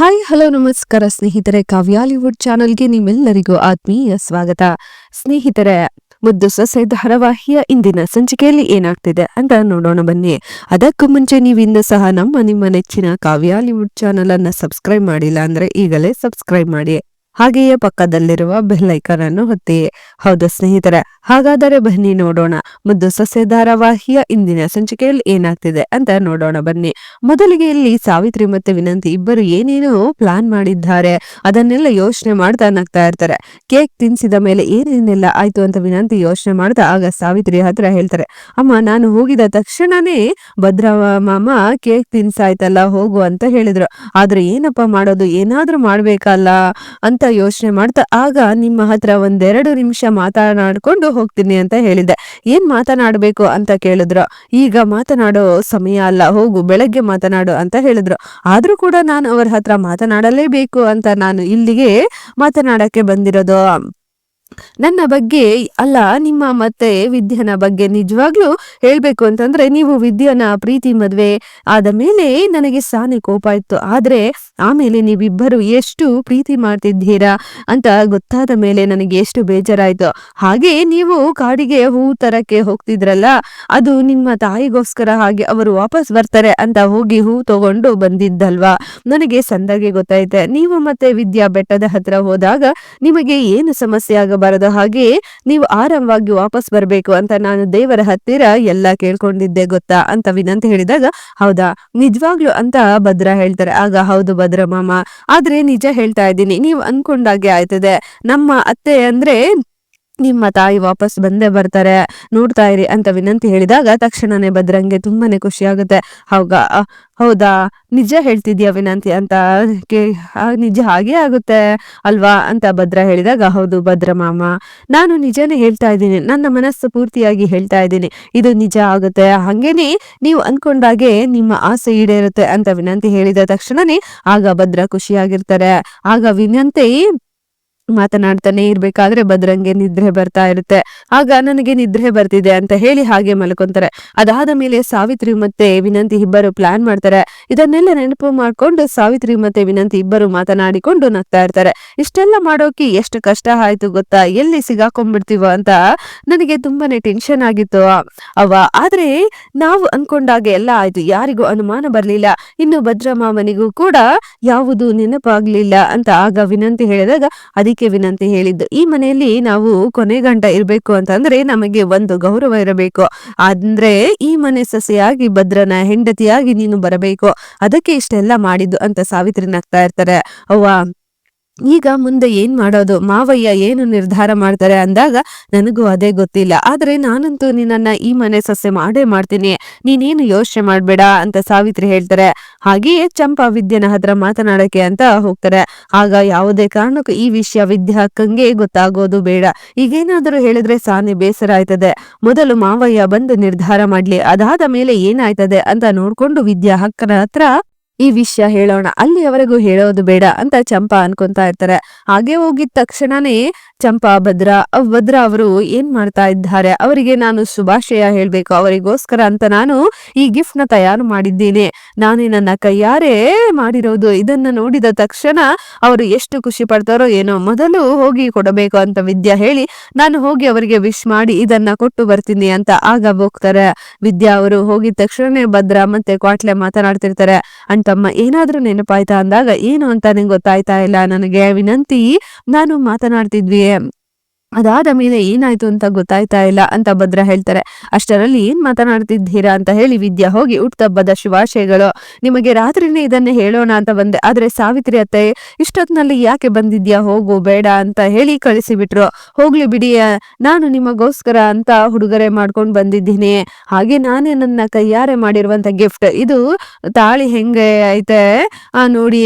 Hi, hello ನಮಸ್ಕಾರ ಸ್ನೇಹಿತರೆ ಕಾವ್ಯಾಲಿವುಡ್ ಚಾನೆಲ್ಗೆ ನಿಮ್ಮೆಲ್ಲರಿಗೂ ಆತ್ಮೀಯ ಸ್ವಾಗತ. ಸ್ನೇಹಿತರೆ, ಮುದ್ದು ಸೊಸೆ ಧಾರಾವಾಹಿಯ ಇಂದಿನ ಸಂಚಿಕೆಯಲ್ಲಿ ಏನಾಗ್ತಿದೆ ಅಂತ ನೋಡೋಣ ಬನ್ನಿ. ಅದಕ್ಕೂ ಮುಂಚೆ ನೀವಿಂದ ಸಹ ನಮ್ಮ ನಿಮ್ಮ ನೆಚ್ಚಿನ ಕಾವ್ಯಾಲಿವುಡ್ ಚಾನೆಲ್ ಅನ್ನ ಸಬ್ಸ್ಕ್ರೈಬ್ ಮಾಡಿಲ್ಲ ಅಂದ್ರೆ ಈಗಲೇ ಸಬ್ಸ್ಕ್ರೈಬ್ ಮಾಡಿ. ಹಾಗೆಯೇ ಪಕ್ಕದಲ್ಲಿರುವ ಬೆಲ್ ಐಕಾನ್ ಅನ್ನು ಒತ್ತಿ ಹೌದು ಸ್ನೇಹಿತರೆ, ಹಾಗಾದರೆ ಬನ್ನಿ ನೋಡೋಣ. ಮುದ್ದು ಸಸ್ಯ ಧಾರಾವಾಹಿಯ ಇಂದಿನ ಸಂಚಿಕೆಯಲ್ಲಿ ಏನಾಗ್ತಿದೆ ಅಂತ ನೋಡೋಣ ಬನ್ನಿ. ಮೊದಲಿಗೆ ಇಲ್ಲಿ ಸಾವಿತ್ರಿ ಮತ್ತೆ ವಿನಂತಿ, ಇಬ್ಬರು ಏನೇನೋ ಪ್ಲಾನ್ ಮಾಡಿದ್ದಾರೆ. ಅದನ್ನೆಲ್ಲ ಯೋಚನೆ ಮಾಡ್ತಾ ನಗ್ತಾ ಇರ್ತಾರೆ. ಕೇಕ್ ತಿನ್ಸಿದ ಮೇಲೆ ಏನೇನೆಲ್ಲ ಆಯ್ತು ಅಂತ ವಿನಂತಿ ಯೋಚನೆ ಮಾಡ್ತಾ ಆಗ ಸಾವಿತ್ರಿ ಹತ್ರ ಹೇಳ್ತಾರೆ, ಅಮ್ಮ, ನಾನು ಹೋಗಿದ ತಕ್ಷಣನೇ ಭದ್ರ ಮಾಮ ಕೇಕ್ ತಿನ್ಸಾಯ್ತಲ್ಲ, ಹೋಗು ಅಂತ ಹೇಳಿದ್ರು. ಆದ್ರೆ ಏನಪ್ಪ ಮಾಡೋದು? ಏನಾದ್ರೂ ಮಾಡ್ಬೇಕಲ್ಲ? ಅಂತ ಯೋಚನೆ ಮಾಡ್ತಾ ಆಗ ನಿಮ್ಮ ಹತ್ರ ಒಂದೆರಡು ನಿಮಿಷ ಮಾತನಾಡ್ಕೊಂಡು ಹೋಗ್ತೀನಿ ಅಂತ ಹೇಳಿದೆ. ಏನ್ ಮಾತನಾಡ್ಬೇಕು ಅಂತ ಕೇಳಿದ್ರು. ಈಗ ಮಾತನಾಡೋ ಸಮಯ ಅಲ್ಲ, ಹೋಗು, ಬೆಳಗ್ಗೆ ಮಾತನಾಡು ಅಂತ ಹೇಳಿದ್ರು. ಆದ್ರೂ ಕೂಡ ನಾನು ಅವ್ರ ಹತ್ರ ಮಾತನಾಡಲೇಬೇಕು ಅಂತ ನಾನು ಇಲ್ಲಿಗೆ ಮಾತನಾಡಕ್ಕೆ ಬಂದಿರೋದು. ನನ್ನ ಬಗ್ಗೆ, ಅಲ್ಲ, ನಿಮ್ಮ ಮತ್ತೆ ವಿದ್ಯನ ಬಗ್ಗೆ ನಿಜವಾಗ್ಲೂ ಹೇಳ್ಬೇಕು ಅಂತಂದ್ರೆ ನೀವು ವಿದ್ಯನ ಪ್ರೀತಿ, ಮದ್ವೆ ಆದ ಮೇಲೆ ನನಗೆ ಸಾನೆ ಕೋಪ ಇತ್ತು. ಆದ್ರೆ ಆಮೇಲೆ ನೀವಿಬ್ಬರು ಎಷ್ಟು ಪ್ರೀತಿ ಮಾಡ್ತಿದ್ದೀರಾ ಅಂತ ಗೊತ್ತಾದ ಮೇಲೆ ನನಗೆ ಎಷ್ಟು ಬೇಜಾರಾಯ್ತು. ಹಾಗೆ ನೀವು ಕಾಡಿಗೆ ಹೂ ತರಕ್ಕೆ ಹೋಗ್ತಿದ್ರಲ್ಲ, ಅದು ನಿಮ್ಮ ತಾಯಿಗೋಸ್ಕರ ಹಾಗೆ ಅವರು ವಾಪಸ್ ಬರ್ತಾರೆ ಅಂತ ಹೋಗಿ ಹೂ ತಗೊಂಡು ಬಂದಿದ್ದಲ್ವಾ? ನನಗೆ ಸಂದಾಗೆ ಗೊತ್ತಾಯ್ತೆ. ನೀವು ಮತ್ತೆ ವಿದ್ಯಾ ಬೆಟ್ಟದ ಹತ್ರ ಹೋದಾಗ ನಿಮಗೆ ಏನು ಸಮಸ್ಯೆ ಆಗಬಾರದು ಹಾಗೆ ನೀವು ಆರಾಮವಾಗಿ ವಾಪಸ್ ಬರಬೇಕು ಅಂತ ನಾನು ದೇವರ ಹತ್ತಿರ ಎಲ್ಲ ಕೇಳ್ಕೊಂಡಿದ್ದೆ, ಗೊತ್ತಾ? ಅಂತ ವಿನಂತಿ ಹೇಳಿದಾಗ, ಹೌದಾ? ನಿಜವಾಗ್ಲು ಅಂತ ಭದ್ರ ಹೇಳ್ತಾರೆ. ಆಗ, ಹೌದು ಭದ್ರ ಮಾಮ. ಆದ್ರೆ ನಿಜ ಹೇಳ್ತಾ ಇದ್ದೀನಿ. ನೀವು ಅನ್ಕೊಂಡಾಗೆ ಆಯ್ತದೆ. ನಮ್ಮ ಅತ್ತೆ ಅಂದ್ರೆ ನಿಮ್ಮ ತಾಯಿ ವಾಪಸ್ ಬಂದೇ ಬರ್ತಾರೆ, ನೋಡ್ತಾ ಇರಿ ಅಂತ ವಿನಂತಿ ಹೇಳಿದಾಗ ತಕ್ಷಣನೇ ಭದ್ರಂಗೆ ತುಂಬಾನೇ ಖುಷಿ ಆಗುತ್ತೆ ಹೌದಾ ಹೌದಾ? ನಿಜ ಹೇಳ್ತಿದ್ಯಾ ವಿನಂತಿ ಅಂತ ನಿಜ ಹಾಗೆ ಆಗುತ್ತೆ ಅಲ್ವಾ ಅಂತ ಭದ್ರ ಹೇಳಿದಾಗ, ಹೌದು ಭದ್ರ ಮಾಮ. ನಾನು ನಿಜನೇ ಹೇಳ್ತಾ ಇದ್ದೀನಿ, ನನ್ನ ಮನಸ್ಸು ಪೂರ್ತಿಯಾಗಿ ಹೇಳ್ತಾ ಇದ್ದೀನಿ, ಇದು ನಿಜ ಆಗುತ್ತೆ, ಹಂಗೇನೆ ನೀವು ಅನ್ಕೊಂಡಾಗೆ ನಿಮ್ಮ ಆಸೆ ಈಡೇರುತ್ತೆ ಅಂತ ವಿನಂತಿ ಹೇಳಿದ ತಕ್ಷಣನೇ ಆಗ ಭದ್ರ ಖುಷಿಯಾಗಿರ್ತಾರೆ. ಆಗ ವಿನಂತಿ ಮಾತನಾಡ್ತಾನೆ ಇರ್ಬೇಕಾದ್ರೆ ಭದ್ರಂಗೆ ನಿದ್ರೆ ಬರ್ತಾ ಇರುತ್ತೆ. ಆಗ ನನಗೆ ನಿದ್ರೆ ಬರ್ತಿದೆ ಅಂತ ಹೇಳಿ ಹಾಗೆ ಮಲ್ಕೊಂತಾರೆ. ಅದಾದ ಮೇಲೆ ಸಾವಿತ್ರಿ ಮತ್ತೆ ವಿನಂತಿ ಇಬ್ಬರು ಪ್ಲಾನ್ ಮಾಡ್ತಾರೆ. ಇದನ್ನೆಲ್ಲ ನೆನಪು ಮಾಡ್ಕೊಂಡು ಸಾವಿತ್ರಿ ಮತ್ತೆ ವಿನಂತಿ ಇಬ್ಬರು ಮಾತನಾಡಿಕೊಂಡು ನಗ್ತಾ ಇರ್ತಾರೆ. ಇಷ್ಟೆಲ್ಲ ಮಾಡೋಕೆ ಎಷ್ಟು ಕಷ್ಟ ಆಯ್ತು ಗೊತ್ತಾ? ಎಲ್ಲಿ ಸಿಗಾಕೊಂಡ್ಬಿಡ್ತೀವೋ ಅಂತ ನನಗೆ ತುಂಬಾನೇ ಟೆನ್ಷನ್ ಆಗಿತ್ತು. ಅವ, ಆದ್ರೆ ನಾವು ಅನ್ಕೊಂಡಾಗ ಎಲ್ಲ ಆಯ್ತು. ಯಾರಿಗೂ ಅನುಮಾನ ಬರ್ಲಿಲ್ಲ. ಇನ್ನು ಭದ್ರ ಮಾಮನಿಗೂ ಕೂಡ ಯಾವುದು ನೆನಪಾಗ್ಲಿಲ್ಲ ಅಂತ ಆಗ ವಿನಂತಿ ಹೇಳಿದಾಗ, ಅದಕ್ಕೆ ವಿನಂತಿ ಹೇಳಿದ್ದು. ಈ ಮನೆಯಲ್ಲಿ ನಾವು ಕೊನೆ ಗಂಟ ಇರ್ಬೇಕು ಅಂತಂದ್ರೆ ನಮಗೆ ಒಂದು ಗೌರವ ಇರಬೇಕು. ಅಂದ್ರೆ ಈ ಮನೆ ಸಸಿಯಾಗಿ ಭದ್ರನ ಹೆಂಡತಿಯಾಗಿ ನೀನು ಬರಬೇಕು. ಅದಕ್ಕೆ ಇಷ್ಟೆಲ್ಲ ಮಾಡಿದ್ದು ಅಂತ ಸಾವಿತ್ರಿ ನಗ್ತಾ ಇರ್ತಾರೆ. ಅವ್ವ ಈಗ ಮುಂದೆ ಏನ್ ಮಾಡೋದು? ಮಾವಯ್ಯ ಏನು ನಿರ್ಧಾರ ಮಾಡ್ತಾರೆ ಅಂದಾಗ ನನಗೂ ಅದೇ ಗೊತ್ತಿಲ್ಲ. ಆದ್ರೆ ನಾನಂತೂ ನಿನ್ನ ಈ ಮನೆ ಸಸ್ಯ ಮಾಡೇ ಮಾಡ್ತೀನಿ. ನೀನೇನು ಯೋಚನೆ ಮಾಡ್ಬೇಡ ಅಂತ ಸಾವಿತ್ರಿ ಹೇಳ್ತಾರೆ. ಹಾಗೆಯೇ ಚಂಪಾ ವಿದ್ಯನ ಹತ್ರ ಮಾತನಾಡಕ್ಕೆ ಅಂತ ಹೋಗ್ತಾರೆ. ಆಗ ಯಾವುದೇ ಕಾರಣಕ್ಕೂ ಈ ವಿಷಯ ವಿದ್ಯಾ ಅಕ್ಕಂಗೆ ಗೊತ್ತಾಗೋದು ಬೇಡ. ಈಗೇನಾದರೂ ಹೇಳಿದ್ರೆ ಸಾನೆ ಬೇಸರ ಆಯ್ತದೆ. ಮೊದಲು ಮಾವಯ್ಯ ಬಂದು ನಿರ್ಧಾರ ಮಾಡ್ಲಿ. ಅದಾದ ಮೇಲೆ ಏನಾಯ್ತದೆ ಅಂತ ನೋಡ್ಕೊಂಡು ವಿದ್ಯಾ ಹಕ್ಕನ ಹತ್ರ ಈ ವಿಷಯ ಹೇಳೋಣ. ಅಲ್ಲಿಯವರೆಗೂ ಹೇಳೋದು ಬೇಡ ಅಂತ ಚಂಪಾ ಅನ್ಕೊಂತಾ ಇರ್ತಾರೆ. ಹಾಗೆ ಹೋಗಿದ ತಕ್ಷಣನೇ ಚಂಪಾ, ಭದ್ರ ಭದ್ರ ಅವರು ಏನ್ ಮಾಡ್ತಾ ಇದ್ದಾರೆ? ಅವರಿಗೆ ನಾನು ಶುಭಾಶಯ ಹೇಳ್ಬೇಕು. ಅವರಿಗೋಸ್ಕರ ಅಂತ ನಾನು ಈ ಗಿಫ್ಟ್ನ ತಯಾರು ಮಾಡಿದ್ದೀನಿ. ನಾನೇ ನನ್ನ ಕೈಯಾರೆ ಮಾಡಿರೋದು. ಇದನ್ನ ನೋಡಿದ ತಕ್ಷಣ ಅವರು ಎಷ್ಟು ಖುಷಿ ಪಡ್ತಾರೋ ಏನೋ ಮೊದಲು ಹೋಗಿ ಕೊಡಬೇಕು ಅಂತ ವಿದ್ಯಾ ಹೇಳಿ, ನಾನು ಹೋಗಿ ಅವರಿಗೆ ವಿಶ್ ಮಾಡಿ ಇದನ್ನ ಕೊಟ್ಟು ಬರ್ತೀನಿ ಅಂತ ಆಗ ಹೋಗ್ತಾರೆ. ವಿದ್ಯಾ ಅವರು ಹೋಗಿದ ತಕ್ಷಣನೇ ಭದ್ರ ಮತ್ತೆ ಕ್ವಾಟ್ಲೆ ಮಾತನಾಡ್ತಿರ್ತಾರೆ. ಅಂತಮ್ಮ ಏನಾದ್ರೂ ನೆನಪಾಯ್ತಾ ಅಂದಾಗ ಏನು ಅಂತ ನಂಗೆ ಗೊತ್ತಾಯ್ತಾ ಇಲ್ಲ ನನಗೆ ವಿನಂತಿ ನಾನು ಮಾತನಾಡ್ತಿದ್ವಿ ಅದಾದ ಮೇಲೆ ಏನಾಯ್ತು ಅಂತ ಗೊತ್ತಾಯ್ತಾ ಇಲ್ಲ ಅಂತ ಭದ್ರ ಹೇಳ್ತಾರೆ. ಅಷ್ಟರಲ್ಲಿ ಏನ್ ಮಾತನಾಡ್ತಿದ್ದೀರಾ ಅಂತ ಹೇಳಿ ವಿದ್ಯಾ ಹೋಗಿ ಹುಟ್ಟುಹಬ್ಬದ ಶುಭಾಶಯಗಳು. ನಿಮಗೆ ರಾತ್ರಿನೇ ಇದನ್ನೇ ಹೇಳೋಣ ಅಂತ ಬಂದೆ. ಆದ್ರೆ ಸಾವಿತ್ರಿ ಅತ್ತೆ ಇಷ್ಟೊತ್ತಿನಲ್ಲಿ ಯಾಕೆ ಬಂದಿದ್ಯಾ? ಹೋಗು, ಬೇಡ ಅಂತ ಹೇಳಿ ಕಳಿಸಿಬಿಟ್ರು. ಹೋಗ್ಲಿ ಬಿಡಿ, ನಾನು ನಿಮಗೋಸ್ಕರ ಅಂತ ಹುಡುಗರೆ ಮಾಡ್ಕೊಂಡು ಬಂದಿದ್ದೀನಿ. ಹಾಗೆ ನಾನೇ ನನ್ನ ಕೈಯಾರೆ ಮಾಡಿರುವಂತ ಗಿಫ್ಟ್ ಇದು ತಾಳಿ ಹೆಂಗೆ ಐತೆ? ಆ ನೋಡಿ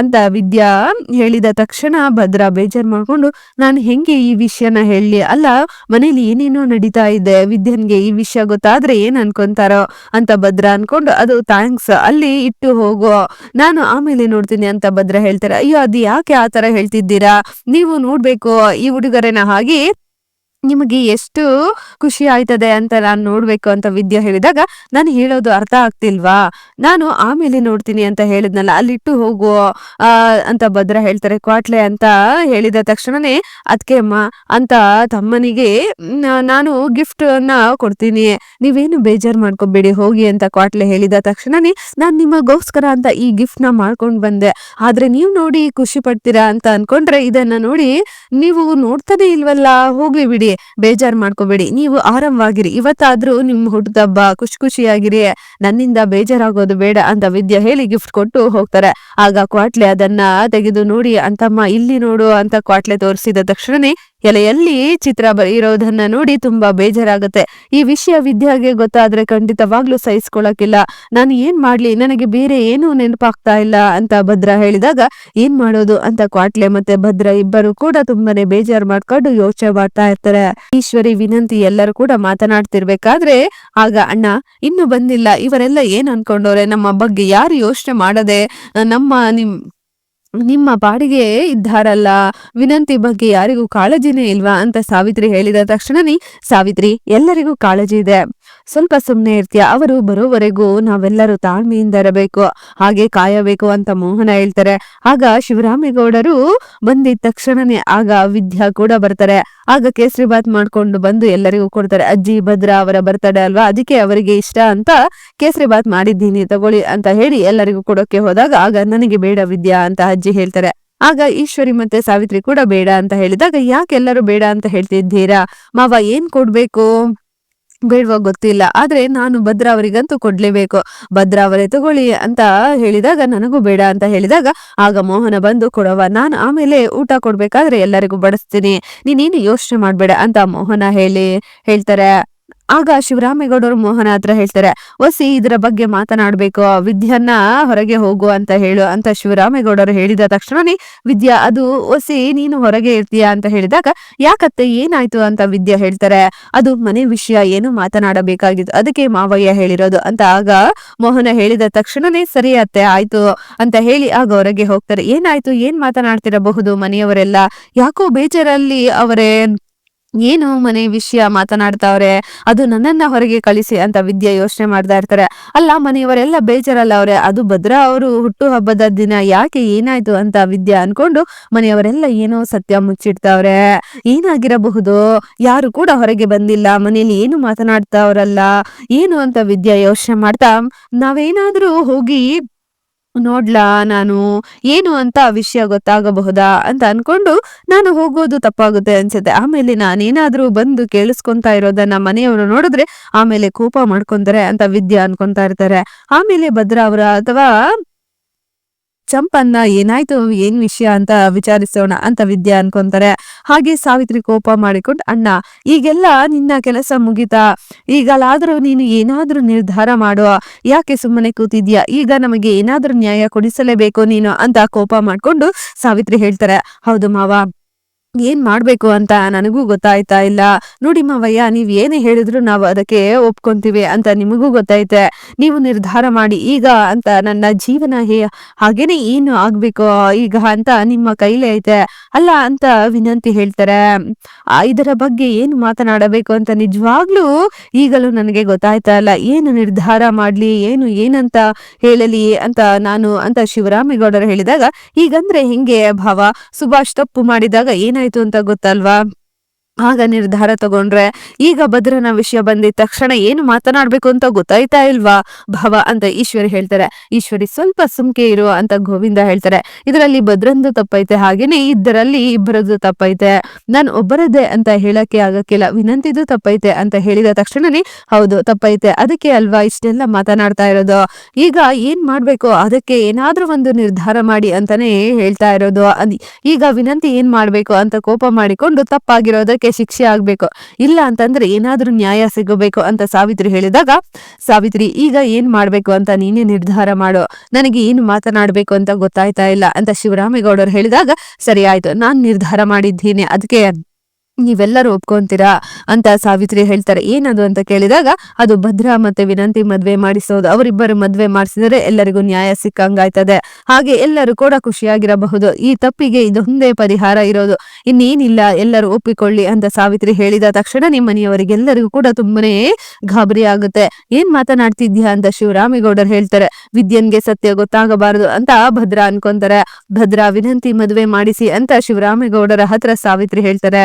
ಅಂತ ವಿದ್ಯಾ ಹೇಳಿದ ತಕ್ಷಣ ಭದ್ರ ಬೇಜಾರ್ ಮಾಡ್ಕೊಂಡು, ನಾನು ಹೆಂಗೆ ಈ ವಿಷಯನ ಹೇಳಿ, ಅಲ್ಲ, ಮನೇಲಿ ಏನೇನೋ ನಡೀತಾ ಇದೆ, ವಿದ್ಯನ್ಗೆ ಈ ವಿಷಯ ಗೊತ್ತಾದ್ರೆ ಏನ್ ಅನ್ಕೊಂತಾರೋ ಅಂತ ಭದ್ರ ಅನ್ಕೊಂಡು ಅದು ಥ್ಯಾಂಕ್ಸ್ ಅಲ್ಲಿ ಇಟ್ಟು ಹೋಗೋ. ನಾನು ಆಮೇಲೆ ನೋಡ್ತೀನಿ ಅಂತ ಭದ್ರ ಹೇಳ್ತಾರೆ. ಅಯ್ಯೋ, ಅದು ಯಾಕೆ ಆ ತರ ಹೇಳ್ತಿದ್ದೀರಾ? ನೀವು ನೋಡ್ಬೇಕು, ಈ ಹುಡುಗರನ್ನ ಹಾಗೆ ನಿಮಗೆ ಎಷ್ಟು ಖುಷಿ ಆಯ್ತದೆ ಅಂತ ನಾನು ನೋಡ್ಬೇಕು ಅಂತ ವಿದ್ಯಾ ಹೇಳಿದಾಗ, ನಾನು ಹೇಳೋದು ಅರ್ಥ ಆಗ್ತಿಲ್ವಾ? ನಾನು ಆಮೇಲೆ ನೋಡ್ತೀನಿ ಅಂತ ಹೇಳಿದ್ನಲ್ಲ, ಅಲ್ಲಿಟ್ಟು ಹೋಗು ಅಂತ ಭದ್ರ ಹೇಳ್ತಾರೆ, ಕ್ವಾಟ್ಲೆ ಅಂತ ಹೇಳಿದ ತಕ್ಷಣನೇ ಅದಕ್ಕೆ ಅಮ್ಮ, ಅಂತ ತಮ್ಮನಿಗೆ ನಾನು ಗಿಫ್ಟ್ ಅನ್ನ ಕೊಡ್ತೀನಿ. ನೀವೇನು ಬೇಜಾರ್ ಮಾಡ್ಕೋಬೇಡಿ, ಹೋಗಿ ಅಂತ ಕ್ವಾಟ್ಲೆ ಹೇಳಿದ ತಕ್ಷಣನೇ, ನಾನ್ ನಿಮಗೋಸ್ಕರ ಅಂತ ಈ ಗಿಫ್ಟ್ನ ಮಾಡ್ಕೊಂಡ್ ಬಂದೆ. ಆದ್ರೆ ನೀವು ನೋಡಿ ಖುಷಿ ಪಡ್ತೀರಾ ಅಂತ ಅನ್ಕೊಂಡ್ರೆ ಇದನ್ನ ನೋಡಿ ನೀವು ನೋಡ್ತಾನೆ ಇಲ್ವಲ್ಲ, ಹೋಗ್ಲಿ ಬಿಡಿ. ಬೇಜಾರ್ ಮಾಡ್ಕೋಬೇಡಿ. ನೀವು ಆರಾಮವಾಗಿರಿ. ಇವತ್ತಾದ್ರೂ ನಿಮ್ ಹುಟ್ಟದಬ್ಬ ಖುಷಿ ಖುಷಿಯಾಗಿರಿ. ನನ್ನಿಂದ ಬೇಜಾರಾಗೋದು ಬೇಡ ಅಂತ ವಿದ್ಯಾ ಹೇಳಿ ಗಿಫ್ಟ್ ಕೊಟ್ಟು ಹೋಗ್ತಾರೆ. ಆಗ ಕ್ವಾಟ್ಲೆ ಅದನ್ನ ತೆಗೆದು ನೋಡಿ, ಅಂತಮ್ಮ, ಇಲ್ಲಿ ನೋಡು ಅಂತ ಕ್ವಾಟ್ಲೆ ತೋರಿಸಿದ ತಕ್ಷಣನೇ ಎಲೆಯಲ್ಲಿ ಚಿತ್ರ ಇರೋದನ್ನ ನೋಡಿ ತುಂಬಾ ಬೇಜಾರಾಗುತ್ತೆ. ಈ ವಿಷಯ ವಿದ್ಯಾಗೆ ಗೊತ್ತಾದ್ರೆ ಖಂಡಿತವಾಗ್ಲೂ ಸಹಿಸ್ಕೊಳಕಿಲ್ಲ ನಾನು ಏನ್ ಮಾಡ್ಲಿ? ನನಗೆ ಬೇರೆ ಏನು ನೆನಪಾಗ್ತಾ ಇಲ್ಲ ಅಂತ ಭದ್ರ ಹೇಳಿದಾಗ, ಏನ್ ಮಾಡೋದು ಅಂತ ಕ್ವಾಟ್ಲೆ ಮತ್ತೆ ಭದ್ರ ಇಬ್ಬರು ಕೂಡ ತುಂಬಾನೇ ಬೇಜಾರ್ ಮಾಡ್ಕೊಂಡು ಯೋಚನೆ ಮಾಡ್ತಾ ಇರ್ತಾರೆ. ಈಶ್ವರಿ, ವಿನಂತಿ ಎಲ್ಲರೂ ಕೂಡ ಮಾತನಾಡ್ತಿರ್ಬೇಕಾದ್ರೆ, ಆಗ ಅಣ್ಣ, ಇನ್ನು ಬಂದಿಲ್ಲ, ಇವರೆಲ್ಲ ಏನ್ ಅನ್ಕೊಂಡವ್ರೆ? ನಮ್ಮ ಬಗ್ಗೆ ಯಾರು ಯೋಚನೆ ಮಾಡದೆ, ನಮ್ಮ ನಿಮ್ ನಿಮ್ಮ ಬಾಡಿಗೆ ಇದ್ದಾರಲ್ಲ, ವಿನಂತಿ ಬಗ್ಗೆ ಯಾರಿಗೂ ಕಾಳಜಿನೇ ಇಲ್ವಾ ಅಂತ ಸಾವಿತ್ರಿ ಹೇಳಿದ ತಕ್ಷಣನೇ ಸಾವಿತ್ರಿ ಎಲ್ಲರಿಗೂ ಕಾಳಜಿ ಇದೆ. ಸ್ವಲ್ಪ ಸುಮ್ಮನೆ ಇರ್ತೀಯ. ಅವರು ಬರೋವರೆಗೂ ನಾವೆಲ್ಲರೂ ತಾಳ್ಮೆಯಿಂದ ಇರಬೇಕು, ಹಾಗೆ ಕಾಯಬೇಕು ಅಂತ ಮೋಹನ ಹೇಳ್ತಾರೆ. ಆಗ ಶಿವರಾಮೇಗೌಡರು ಬಂದಿದ್ದ ತಕ್ಷಣನೇ ಆಗ ವಿದ್ಯಾ ಕೂಡ ಬರ್ತಾರೆ. ಆಗ ಕೇಸರಿ ಬಾತ್ ಮಾಡ್ಕೊಂಡು ಬಂದು ಎಲ್ಲರಿಗೂ ಕೊಡ್ತಾರೆ. ಅಜ್ಜಿ, ಭದ್ರ ಅವರ ಬರ್ತಡೆ ಅಲ್ವಾ? ಅದಕ್ಕೆ ಅವರಿಗೆ ಇಷ್ಟ ಅಂತ ಕೇಸರಿ ಬಾತ್ ಮಾಡಿದ್ದೀನಿ, ತಗೊಳ್ಳಿ ಅಂತ ಹೇಳಿ ಎಲ್ಲರಿಗೂ ಕೊಡೋಕೆ ಹೋದಾಗ ಆಗ ನನಗೆ ಬೇಡ ವಿದ್ಯಾ ಅಂತ ಅಜ್ಜಿ ಹೇಳ್ತಾರೆ. ಆಗ ಈಶ್ವರಿ ಮತ್ತೆ ಸಾವಿತ್ರಿ ಕೂಡ ಬೇಡ ಅಂತ ಹೇಳಿದಾಗ, ಯಾಕೆ ಎಲ್ಲರೂ ಬೇಡ ಅಂತ ಹೇಳ್ತಿದ್ದೀರಾ? ಮಾವ ಏನ್ ಕೊಡ್ಬೇಕು? ಬೇಡವಾ ಗೊತ್ತಿಲ್ಲ. ಆದ್ರೆ ನಾನು ಭದ್ರ ಅವರಿಗಂತೂ ಕೊಡ್ಲೇಬೇಕು. ಭದ್ರ ಅವರೇ ತಗೊಳ್ಳಿ ಅಂತ ಹೇಳಿದಾಗ ನನಗೂ ಬೇಡ ಅಂತ ಹೇಳಿದಾಗ ಆಗ ಮೋಹನ ಬಂದು ಕೊಡವ ನಾನು ಆಮೇಲೆ ಊಟ ಕೊಡ್ಬೇಕಾದ್ರೆ ಎಲ್ಲರಿಗೂ ಬಡಿಸ್ತೀನಿ. ನೀನೇನು ಯೋಚನೆ ಮಾಡ್ಬೇಡ ಅಂತ ಮೋಹನ ಹೇಳಿ ಹೇಳ್ತಾರೆ. ಆಗ ಶಿವರಾಮೇಗೌಡರು ಮೋಹನ ಹತ್ರ ಹೇಳ್ತಾರೆ, ಒಸಿ, ಇದರ ಬಗ್ಗೆ ಮಾತನಾಡಬೇಕು ವಿದ್ಯನ್ನ ಹೊರಗೆ ಹೋಗು ಅಂತ ಹೇಳು ಅಂತ ಶಿವರಾಮೇಗೌಡರು ಹೇಳಿದ ತಕ್ಷಣನೇ ವಿದ್ಯಾ, ಅದು ಒಸಿ, ನೀನು ಹೊರಗೆ ಇರ್ತೀಯಾ? ಅಂತ ಹೇಳಿದಾಗ, ಯಾಕತ್ತೆ, ಏನಾಯ್ತು? ಅಂತ ವಿದ್ಯಾ ಹೇಳ್ತಾರೆ, ಅದು ಮನೆ ವಿಷಯ, ಏನು ಮಾತನಾಡಬೇಕಾಗಿತ್ತು, ಅದಕ್ಕೆ ಮಾವಯ್ಯ ಹೇಳಿರೋದು. ಅಂತ ಆಗ ಮೋಹನ ಹೇಳಿದ ತಕ್ಷಣನೇ, ಸರಿ ಅತ್ತೆ, ಆಯ್ತು ಅಂತ ಹೇಳಿ ಆಗ ಹೊರಗೆ ಹೋಗ್ತಾರೆ, ಏನಾಯ್ತು, ಏನ್ ಮಾತನಾಡ್ತಿರಬಹುದು ಮನೆಯವರೆಲ್ಲ? ಯಾಕೋ ಬೇಜಾರಲ್ಲಿ ಅವರೇ ಏನು ಮನೆ ವಿಷಯ ಮಾತನಾಡ್ತಾವ್ರೆ? ಅದು ನನ್ನನ್ನ ಹೊರಗೆ ಕಳಿಸಿ ಅಂತ ವಿದ್ಯಾ ಯೋಚನೆ ಮಾಡ್ತಾ ಇರ್ತಾರೆ. ಅಲ್ಲ, ಮನೆಯವರೆಲ್ಲ ಬೇಜಾರಲ್ಲ ಅವ್ರೆ? ಅದು ಭದ್ರಾ ಅವರು ಹುಟ್ಟು ಹಬ್ಬದ ದಿನ ಯಾಕೆ ಏನಾಯ್ತು ಅಂತ ವಿದ್ಯಾ ಅನ್ಕೊಂಡು ಮನೆಯವರೆಲ್ಲ ಏನೋ ಸತ್ಯ ಮುಚ್ಚಿಡ್ತಾವ್ರೆ? ಏನಾಗಿರಬಹುದು? ಯಾರು ಕೂಡ ಹೊರಗೆ ಬಂದಿಲ್ಲ ಮನೆಯಲ್ಲಿ ಏನು ಮಾತನಾಡ್ತಾವ್ರಲ್ಲ? ಏನು ಅಂತ ವಿದ್ಯಾ ಯೋಚನೆ ಮಾಡ್ತಾ ನಾವೇನಾದ್ರೂ ಹೋಗಿ ನೋಡ್ಲಾ ನಾನು? ಏನು ಅಂತ ವಿಷಯ ಗೊತ್ತಾಗಬಹುದಾ ಅಂತ ಅನ್ಕೊಂಡು ನಾನು ಹೋಗೋದು ತಪ್ಪಾಗುತ್ತೆ ಅನ್ಸುತ್ತೆ. ಆಮೇಲೆ ನಾನೇನಾದ್ರೂ ಬಂದು ಕೇಳಿಸ್ಕೊಂತ ಇರೋದನ್ನ ಮನೆಯವರು ನೋಡಿದ್ರೆ ಆಮೇಲೆ ಕೋಪ ಮಾಡ್ಕೊಂತಾರೆ ಅಂತ ವಿದ್ಯಾ ಅನ್ಕೊಂತಾ ಇರ್ತಾರೆ. ಆಮೇಲೆ ಭದ್ರ ಅವರ ಅಥವಾ ಚಂಪನ್ನ ಏನಾಯ್ತು, ಏನ್ ವಿಷಯ ಅಂತ ವಿಚಾರಿಸೋಣ ಅಂತ ವಿದ್ಯಾ ಅನ್ಕೊಂತಾರೆ. ಹಾಗೆ ಸಾವಿತ್ರಿ ಕೋಪ ಮಾಡಿಕೊಂಡು, ಅಣ್ಣ, ಈಗೆಲ್ಲ ನಿನ್ನ ಕೆಲಸ ಮುಗಿತಾ? ಈಗಲಾದ್ರೂ ನೀನು ಏನಾದ್ರೂ ನಿರ್ಧಾರ ಮಾಡುವ. ಯಾಕೆ ಸುಮ್ಮನೆ ಕೂತಿದ್ಯಾ? ಈಗ ನಮಗೆ ಏನಾದ್ರೂ ನ್ಯಾಯ ಕೊಡಿಸಲೇಬೇಕು ನೀನು, ಅಂತ ಕೋಪ ಮಾಡ್ಕೊಂಡು ಸಾವಿತ್ರಿ ಹೇಳ್ತಾರೆ. ಹೌದು ಮಾವ. ಏನ್ ಮಾಡ್ಬೇಕು ಅಂತ ನನಗೂ ಗೊತ್ತಾಯ್ತಾ ಇಲ್ಲ. ನೋಡಿ ಮಾವಯ್ಯ, ನೀವ್ ಏನೇ ಹೇಳಿದ್ರು ನಾವು ಅದಕ್ಕೆ ಒಪ್ಕೊಂತೀವಿ ಅಂತ ನಿಮಗೂ ಗೊತ್ತೈತೆ. ನೀವು ನಿರ್ಧಾರ ಮಾಡಿ ಈಗ ಅಂತ ನನ್ನ ಜೀವನ ಹೇ, ಹಾಗೇನೆ ಏನು ಆಗ್ಬೇಕು ಈಗ ಅಂತ ನಿಮ್ಮ ಕೈಲೇ ಐತೆ. ಅಲ್ಲ ಅಂತ ವಿನಂತಿ ಹೇಳ್ತಾರೆ. ಇದರ ಬಗ್ಗೆ ಏನು ಮಾತನಾಡಬೇಕು ಅಂತ ನಿಜವಾಗ್ಲೂ ಈಗಲೂ ನನಗೆ ಗೊತ್ತಾಯ್ತಾ ಇಲ್ಲ. ಏನು ನಿರ್ಧಾರ ಮಾಡ್ಲಿ, ಏನು ಏನಂತ ಹೇಳಲಿ ಅಂತ ನಾನು, ಅಂತ ಶಿವರಾಮೇಗೌಡರು ಹೇಳಿದಾಗ, ಈಗಂದ್ರೆ ಹೆಂಗೆ ಭಾವ? ಸುಭಾಷ್ ತಪ್ಪು ಮಾಡಿದಾಗ ಏನಾಯ್ತು ಅಂತ ಗೊತ್ತಲ್ವಾ? ಆಗ ನಿರ್ಧಾರ ತಗೊಂಡ್ರೆ ಈಗ ಭದ್ರನ ವಿಷಯ ಬಂದಿದ ತಕ್ಷಣ ಏನು ಮಾತನಾಡ್ಬೇಕು ಅಂತ ಗೊತ್ತಾಯ್ತಾ ಇಲ್ವಾ? ಭವ ಅಂತ ಈಶ್ವರಿ ಹೇಳ್ತಾರೆ. ಈಶ್ವರಿ ಸ್ವಲ್ಪ ಸುಮ್ಕೆ ಇರು ಅಂತ ಗೋವಿಂದ ಹೇಳ್ತಾರೆ. ಇದರಲ್ಲಿ ಭದ್ರಂದು ತಪ್ಪೈತೆ, ಹಾಗೇನೆ ಇದರಲ್ಲಿ ಇಬ್ಬರದ್ದು ತಪ್ಪೈತೆ. ನಾನು ಒಬ್ಬರದ್ದೇ ಅಂತ ಹೇಳಕ್ಕೆ ಆಗಕ್ಕಿಲ್ಲ, ವಿನಂತಿದು ತಪ್ಪೈತೆ ಅಂತ ಹೇಳಿದ ತಕ್ಷಣನೇ ಹೌದು, ತಪ್ಪೈತೆ. ಅದಕ್ಕೆ ಅಲ್ವಾ ಇಷ್ಟೆಲ್ಲ ಮಾತನಾಡ್ತಾ ಇರೋದು? ಈಗ ಏನ್ ಮಾಡ್ಬೇಕು? ಅದಕ್ಕೆ ಏನಾದ್ರೂ ಒಂದು ನಿರ್ಧಾರ ಮಾಡಿ ಅಂತಾನೆ ಹೇಳ್ತಾ ಇರೋದು. ಈಗ ವಿನಂತಿ ಏನ್ ಮಾಡ್ಬೇಕು ಅಂತ ಕೋಪ ಮಾಡಿಕೊಂಡು ತಪ್ಪಾಗಿರೋದಕ್ಕೆ ಶಿಕ್ಷೆ ಆಗ್ಬೇಕು. ಇಲ್ಲ ಅಂತಂದ್ರೆ ಏನಾದ್ರೂ ನ್ಯಾಯ ಸಿಗಬೇಕು ಅಂತ ಸಾವಿತ್ರಿ ಹೇಳಿದಾಗ, ಸಾವಿತ್ರಿ, ಈಗ ಏನ್ ಮಾಡ್ಬೇಕು ಅಂತ ನೀನೇ ನಿರ್ಧಾರ ಮಾಡು. ನನಗೆ ಏನು ಮಾತನಾಡ್ಬೇಕು ಅಂತ ಗೊತ್ತಾಯ್ತಾ ಇಲ್ಲ ಅಂತ ಶಿವರಾಮೇಗೌಡರು ಹೇಳಿದಾಗ, ಸರಿ ಆಯ್ತು, ನಾನ್ ನಿರ್ಧಾರ ಮಾಡಿದ್ದೀನಿ. ಅದಕ್ಕೆ ನೀವೆಲ್ಲರೂ ಒಪ್ಕೊಂತೀರಾ ಅಂತ ಸಾವಿತ್ರಿ ಹೇಳ್ತಾರೆ. ಏನದು ಅಂತ ಕೇಳಿದಾಗ ಅದು ಭದ್ರಾ ಮತ್ತೆ ವಿನಂತಿ ಮದ್ವೆ ಮಾಡಿಸೋದು. ಅವರಿಬ್ಬರು ಮದ್ವೆ ಮಾಡಿಸಿದರೆ ಎಲ್ಲರಿಗೂ ನ್ಯಾಯ ಸಿಕ್ಕಂಗಾಯ್ತದೆ. ಹಾಗೆ ಎಲ್ಲರೂ ಕೂಡ ಖುಷಿಯಾಗಿರಬಹುದು. ಈ ತಪ್ಪಿಗೆ ಇದೊಂದೇ ಪರಿಹಾರ ಇರೋದು. ಇನ್ನೇನಿಲ್ಲ, ಎಲ್ಲರೂ ಒಪ್ಪಿಕೊಳ್ಳಿ ಅಂತ ಸಾವಿತ್ರಿ ಹೇಳಿದ ತಕ್ಷಣ ನಿಮ್ಮ ಮನೆಯವರಿಗೆಲ್ಲರಿಗೂ ಕೂಡ ತುಂಬನೇ ಗಾಬರಿ ಆಗುತ್ತೆ. ಏನ್ ಮಾತನಾಡ್ತಿದ್ಯಾ ಅಂತ ಶಿವರಾಮೇಗೌಡರು ಹೇಳ್ತಾರೆ. ವಿದ್ಯನ್ಗೆ ಸತ್ಯ ಗೊತ್ತಾಗಬಾರದು ಅಂತ ಭದ್ರಾ ಅನ್ಕೊಂತಾರೆ. ಭದ್ರಾ ವಿನಂತಿ ಮದುವೆ ಮಾಡಿಸಿ ಅಂತ ಶಿವರಾಮೇಗೌಡರ ಹತ್ರ ಸಾವಿತ್ರಿ ಹೇಳ್ತಾರೆ.